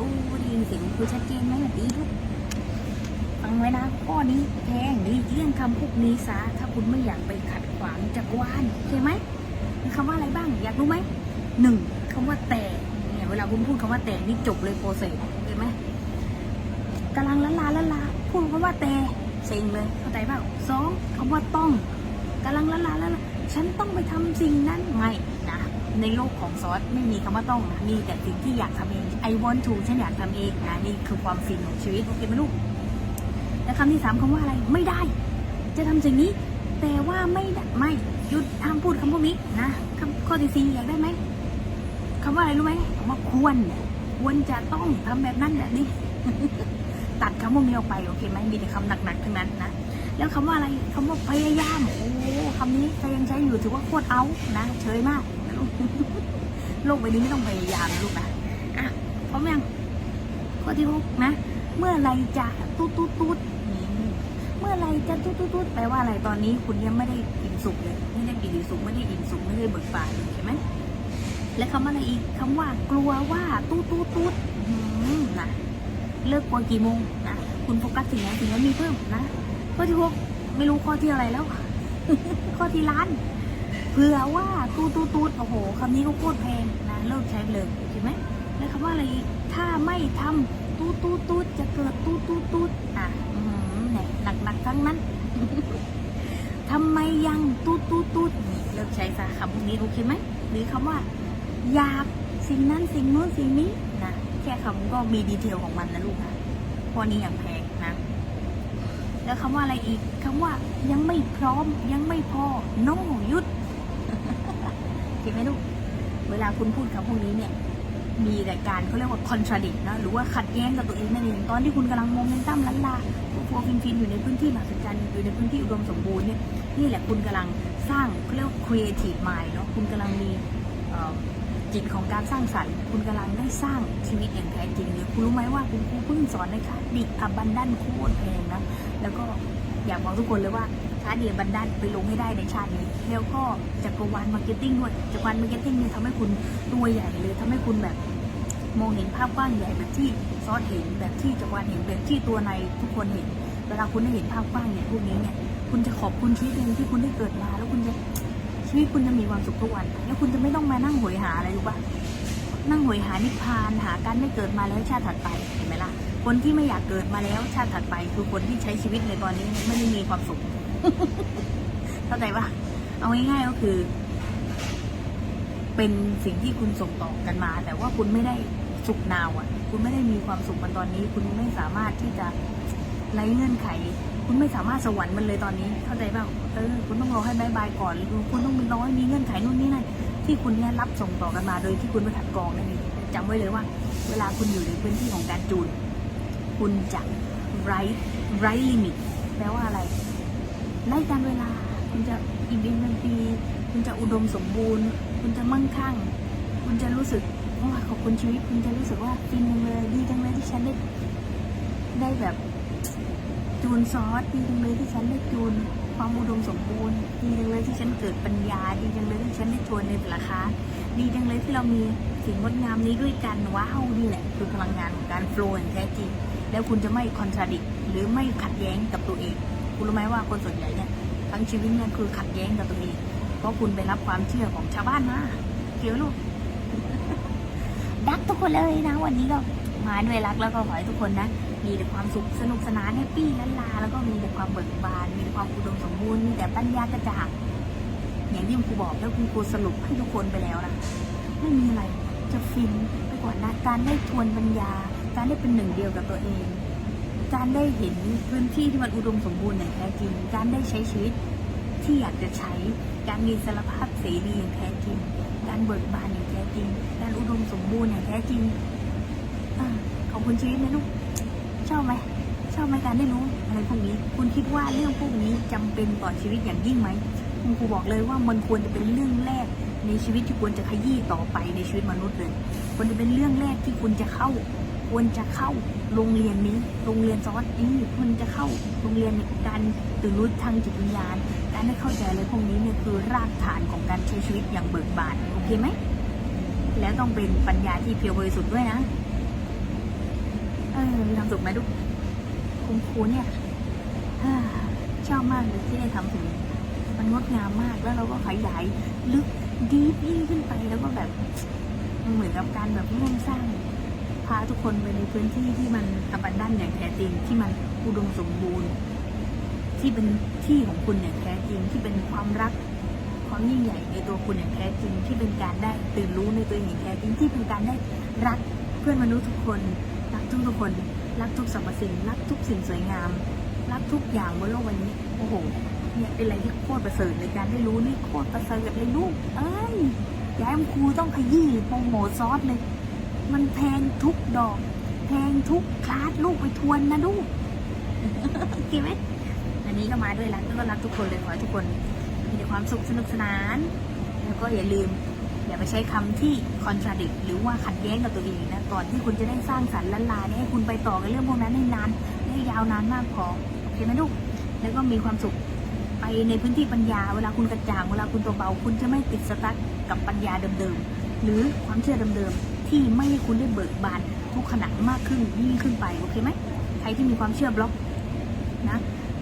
ลได้ยินเสียงครูชัดเจนไหมแบบนี้ลูกฟังไว้นะข้อนี้แพงหลีเลี่ยงคำพวกนี้ซะถ้าคุณไม่อยากไปขัดขวางจักรวาลโอเคไหมมีคำว่าอะไรบ้าง อยากรู้ไหมหนึ่งคำว่าแต่เนี่ยเวลาคุณพูดคำว่าแต่นี่จบเลยโปรเซสโอเคไหมกำลังละลาละลาพูดคำว่าแต่เซ็งเลยเข้าใจเปล่าสองคำว่าต้องกำลังละลาละลาฉันต้องไปทำสิ่งนั้นไม่นะ ในโลกของซอสไม่มีคำว่าต้องนะมีแต่สิ่งที่อยากทำเอง I want to ฉันอยากทำเองนะนี่คือความฟินของชีวิตโอเคไหมลูกแล้วคำที่สามคำว่าอะไรไม่ได้ จะทำสิ่งนี้ แต่ว่าไม่ได้ไม่หยุดห้ามพูดคำพวกนี้นะคำข้อที่สี่อยากได้ไหมคำว่าอะไรรู้ไหมคำว่าควร ควรจะต้องทำแบบนั้นแบบนี้ตัดคำพวกนี้ออกไปโอเคไหมมีแต่คำหนักๆทั้งนั้นนะแล้วคำว่าอะไรคำว่าพยายามโอ้คำนี้ใครยังใช้อยู่ถือว่าโคตรเอานะเฉยมาก โลกใบนี้ไม่ต้องพยายามนะลูกนะอะพร้อมยังข้อที่หกนะ เมื่อไรจะตุ๊ดตุ๊ดตุ๊ดเมื่อไรจะตุ๊ดตุ๊ดตุ๊ดแปลว่าอะไรตอนนี้คุณยังไม่ได้อิ่มสุขเลยไม่ได้อิ่มสุขไม่ได้อิ่มสุขไม่ได้เบิกบานเลยใช่ไหมและคำว่าอะไรอีกคำว่ากลัวว่าตุ๊ดตุ๊ดตุ๊ดนะเลิกกลัวกี่โมงนะคุณโฟกัสสิ่งไหนสิ่งนั้นมีเพิ่มนะข้อที่หกไม่รู้ข้อที่อะไรแล้ว ข้อที่ล้าน เผื่อว่าตูดตูดตูดโอ้โหคำนี้ก็โคตรแพงนะเลิกใช้เลยใช่ไหมแล้วคำว่าอะไรถ้าไม่ทำตูดตูดตูดจะเกิดตูดตูดตูดอะอื้อหือเนี่ยหนักหนักๆทั้งนั้นทำไมยังตูดตูดตูดเลิกใช้ซะคำพวกนี้โอเคไหมหรือคำว่า อยากสิ่งนั้นสิ่งนู้นสิ่งนี้นะแค่คำก็มีดีเทลของมันนะลูกนะข้อนี้อย่างแพงนะแล้วคำว่าอะไรอีกคำว่ายังไม่พร้อมยังไม่พอ no หยุด ไหมลูก เวลาคุณพูดคำพวกนี้เนี่ย มีแต่การเขาเรียกว่า contradict นะหรือว่าขัดแย้งกับตัวเองนั่นเอง ตอนที่คุณกำลังโมเมนตัมลันลาฟัวฟินฟินอยู่ในพื้นที่มหัศจรรย์อยู่ในพื้นที่อุดมสมบูรณ์เนี่ย นี่แหละคุณกำลังสร้างเขาเรียกว่า creative mind เนาะ คุณกำลังมีจิตของการสร้างสรรค์ คุณกำลังได้สร้างชีวิตอย่างแท้จริงเลยคุณรู้ไหมว่าคุณครูเพิ่งสอนในคลาสดิอบันดันโคตรแพงนะ แล้วก็อยากบอกทุกคนเลยว่า คลาเดียบันดันไปลงให้ได้ในชาตินี้ แล้วก็จักรวาลมาร์เก็ตติ้งด้วยจักรวาลมาร์เก็ตติ้งเนี่ยทำให้คุณตัวใหญ่เลยทำให้คุณแบบมองเห็นภาพกว้างใหญ่แบบที่ซอสเห็นแบบที่จักรวาลเห็นแบบที่ตัวในทุกคนเห็น เวลาคุณได้เห็นภาพกว้างอย่างพวกนี้เนี่ยคุณจะขอบคุณชีวิตเองที่คุณได้เกิดมา แล้วคุณจะชีวิตคุณจะมีความสุขทุกวัน แล้วคุณจะไม่ต้องมานั่งโหยหาอะไรรู้ปะนั่งโหยหานิพพานหาการไม่เกิดมาแล้วชาติถัดไปเห็นไหมล่ะคนที่ไม่อยากเกิดมาแล้วชาติถัดไป คือคนที่ใช้ชีวิตในตอนนี้ไม่ได้มีความสุข เข้าใจปะเอาง่ายๆก็คือ เป็นสิ่งที่คุณส่งต่อกันมา แต่ว่าคุณไม่ได้สุขนาวอะ คุณไม่ได้มีความสุขมันตอนนี้ คุณไม่สามารถที่จะไร้เงื่อนไข คุณไม่สามารถสวรรค์มันเลยตอนนี้ เข้าใจป่าเออคุณต้องรอให้บายบายก่อนหรือคุณต้องมีรอให้มีเงื่อนไขนู่นนี่นั่นที่คุณเนี่ยรับส่งต่อกันมาโดยที่คุณไม่ขัดกองนั่นเองจำไว้เลยว่า เวลาคุณอยู่ในพื้นที่ของการจูน คุณจะไร้ไร้ลิมิตแปลว่าอะไร ไล่ตามเวลา คุณจะอิ่มเอมเต็มปี คุณจะอุดมสมบูรณ์ คุณจะมั่งคั่ง คุณจะรู้สึกว่าขอบคุณชีวิต คุณจะรู้สึกว่าฟินจังเลยดีจังเลยที่ฉันได้ได้แบบจูนซอสดีจังเลยที่ฉันได้จูนความอุดมสมบูรณ์ ดีจังเลยที่ฉันเกิดปัญญา ดีจังเลยที่ฉันได้ชวนในแต่ละคาดีจังเลยที่เรามีสิ่งงดงามนี้ด้วยกันว้าวนี่แหละคือพลังงานของการโฟล์อย่างแท้จริง แล้วคุณจะไม่คอนทราดิกหรือไม่ขัดแย้งกับต คุณรู้ไหมว่าคนส่วนใหญ่เนี่ยทั้งชีวิตเนี่ยคือขัดแย้งกับตัวเอง เพราะคุณไปรับความเชื่อของชาวบ้านมาเกี่ยวลูกรักทุกคนเลยนะ วันนี้ก็มาด้วยรักแล้วก็ขอให้ทุกคนนะ มีแต่ความสุขสนุกสนานแฮปปี้ลันลาแล้วก็มีแต่ความเบิกบาน มีแต่ความอุดมสมบูรณ์มีแต่ปัญญากระจ่างอย่างที่คุณครูบอกแล้วคุณครูสรุปให้ทุกคนไปแล้วนะไม่มีอะไรจะฟินไปกว่านะการได้ทวนปัญญา การได้เป็นหนึ่งเดียวกับตัวเอง การได้เห็นพื้นที่ที่มันอุดมสมบูรณ์อย่างแท้จริง การได้ใช้ชีวิตที่อยากจะใช้ การมีสารภาพเสรีอย่างแท้จริง การเบิกบานอย่างแท้จริง การอุดมสมบูรณ์อย่างแท้จริงอขอบคุณชีวิตนะลูกชอบไหมชอบไหมการได้รู้อะไรพวกนี้ คุณคิดว่าเรื่องพวกนี้จำเป็นต่อชีวิตอย่างยิ่งไหมคุณครูบอกเลยว่ามันควรจะเป็นเรื่องแรกในชีวิตที่ควรจะขยี้ต่อไปในชีวิตมนุษย์เลยควรจะเป็นเรื่องแรกที่คุณจะเข้า ควรจะเข้าโรงเรียนนี้ โรงเรียนซอสนี้ควรจะเข้าโรงเรียนในการตื่นรู้ทางจิตวิญญาณ การได้เข้าใจอะไรพวกนี้เนี่ยคือรากฐานของการใช้ชีวิตอย่างเบิกบานโอเคไหม แล้วต้องเป็นปัญญาที่เพียวบริสุทธิ์ด้วยนะ เออมีความสุขไหมลูกคุณครูเนี่ยชอบมากเลยที่ได้ทำถึงมันงดงามมากแล้วเราก็ขยายลึกดียิ่งขึ้นไปแล้วก็แบบมันเหมือนกับการแบบร่วมสร้าง พาทุกคนไปในพื้นที่ที่มันอบันดันอย่างแท้จริง ที่มันอุดมสมบูรณ์ ที่เป็นที่ของคุณอย่างแท้จริง ที่เป็นความรักความยิ่งใหญ่ในตัวคุณอย่างแท้จริง ที่เป็นการได้ตื่นรู้ในตัวเองอย่างแท้จริงที่เป็นการได้รักเพื่อนมนุษย์ทุกคนรักทุกทุกคนรักทุกสรรพสิ่งรักทุกสิ่งสวยงาม รักทุกอย่างบนโลกใบนี้โอ้โหเนี่ยเป็นอะไรที่โคตรประเสริฐในการได้รู้นี่โคตรประเสริฐเลยลูกเอ้ยยายครูต้องขยี้โปรโมทซอสเลย มันแพงทุกดอก แพงทุกคลาสลูกไปทวนนะลูกโอเคไหมอันนี้ก็มาด้วยรักแล้วก็รักทุกคนเลยขอให้ทุกคนมีแต่ความสุขสนุกสนาน แล้วก็อย่าลืมอย่าไปใช้คำที่ contradict หรือว่าขัดแย้งกับตัวเองนะก่อนที่คุณจะได้สร้างสรรค์ละลายให้คุณไปต่อกับเรื่องพวกนั้นให้นานให้ยาวนานมากพอโอเคไหมลูกแล้วก็มีความสุขไปในพื้นที่ปัญญาเวลาคุณกระจ่างเวลาคุณตัวเบา คุณจะไม่ติดสตั๊กกับปัญญาเดิมๆหรือความเชื่อเดิมๆ ที่ไม่ให้คุณได้เบิกบานทุกขณะมากขึ้นยิ่งขึ้นไปโอเคไหมใครที่มีความเชื่อบล็อกนะ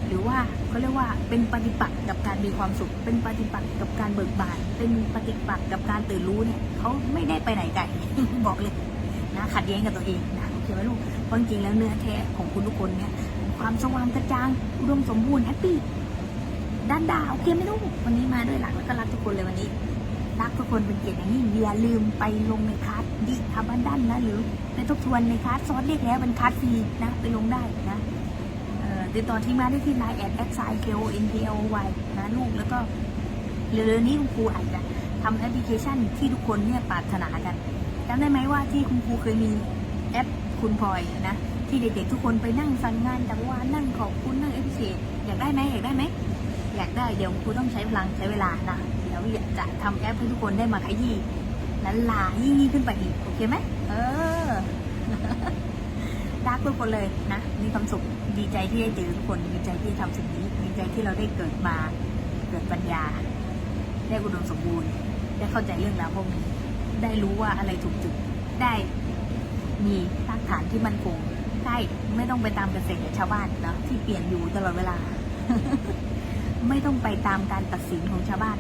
หรือว่าเขาเรียกว่าเป็นปฏิปักษ์กับการมีความสุข เป็นปฏิปักษ์กับการเบิกบาน เป็นปฏิปักษ์กับการตื่นรู้เนี่ยเขาไม่ได้ไปไหนไกลบอกเลยนะขัดแย้งกับตัวเองนะโอเคไหมลูกเพราะจริงแล้วเนื้อแท้ของคุณทุกคนเนี่ยความสว่างกระจ่างอุดมสมบูรณ์แฮปปี้ด้านดาวโอเคไหม่รู้วันนี้มาด้วยหลักแล้วก็รักทุกคนเลยวันนี้ รักทุกคนเป็นเกียรติอย่างยิ่งอย่าลืมไปลงในคลาสดิทับันดันนะหรือไปทบทวนในคลาสซอสเรียกแล้วเป็นคลาสฟรีนะไปลงได้นะติดต่อที่มาได้ที่ไลน์แอดแอดไซเคโอเอ็นพีเอวนะลูกแล้วก็เร็วๆนี้คุณครูอาจจะทำแอปพลิเคชันที่ทุกคนเนี่ยปรารถนากันจำได้ไหมว่าที่คุณครูเคยมีแอปคุณพลอยนะที่เด็กๆทุกคนไปนั่งสั่งงานจากวานนั่งขอบคุณนั่งเอพิเศษอยากได้ไหมอยากได้ไหมอยากได้เดี๋ยวครูต้องใช้พลังใช้เวลานะ เดี๋ยวอยากจะทำแอปให้ทุกคนได้มาขยี้ลันลายิ่งยิ่งขึ้นไปอีกโอเคไหมเออรักทุกคนเลยนะ มีความสุขดีใจที่ได้เจอทุกคนดีใจที่ทำสิ่งนี้ดีใจที่เราได้เกิดมาเกิดปัญญา ได้อุดมสมบูรณ์ ได้เข้าใจเรื่องราวพวกนี้ ได้รู้ว่าอะไรถูกจุดได้มีรากฐานที่มั่นคงได้ไม่ต้องไปตามกระแสชาวบ้านเนาะที่เปลี่ยนอยู่ตลอดเวลา ไม่ต้องไปตามการตัดสินของชาวบ้าน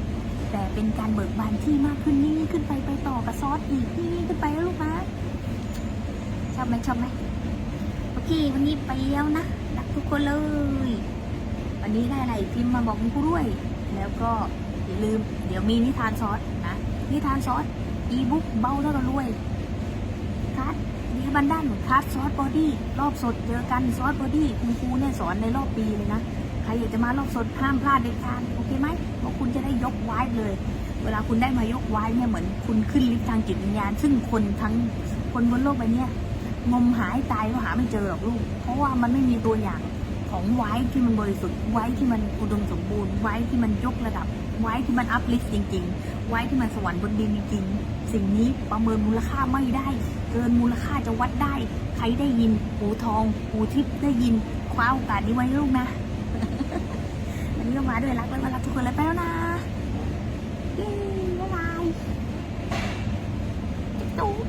แต่เป็นการเบิกบานที่มากขึ้นนี่ขึ้นไปไปต่อกับซอสอีกนี่ขึ้นไปแล้วลูกนะชอบไหมชอบไหมโอเค วันนี้ไปแล้วนะรักทุกคนเลย วันนี้ได้อะไรพิมพ์มาบอกคุณครูด้วย แล้วก็อย่าลืม เดี๋ยวมีนิทานซอสนะนิทานซอสอีบุ๊กเบาเท่ากับรวยคัดดีบันด้านคัดซอสบอดี้รอบสดเจอกันซอสบอดี้คุณครูเนี่ยสอนในรอบปีเลยนะ ครอยากจะมารอบสดห้ามพลาดเด็ดขาดโอเคไหมเพราะคุณจะได้ยกไว้เลย เวลาคุณได้มายกไว้เนี่ยเหมือนคุณขึ้นลิฟต์ทางจิตวิญญาณ ซึ่งคนทั้งคนบนโลกใบเนี้ยงมหายตายก็หาไม่เจอหรอกลูก เพราะว่ามันไม่มีตัวอย่างของไว้ที่มันบริสุทธิ์ไว้ที่มันอุดมสมบูรณ์ไว้ที่มันยกระดับ ไว้ที่มันอัพลิฟต์จริง ๆ ไว้ที่มันสวรรค์บนดินจริงๆสิ่งนี้ประเมินมูลค่าไม่ได้ เกินมูลค่าจะวัดได้ ใครได้ยินหูทองหูทิพย์ได้ยินคว้าโอกาสนี้ไว้ลูกนะ วันนี้ลงมาด้วยรักแล้วก็รักทุกคนเลยไปแล้วนะเย้บ๊ายบายจุ๊บ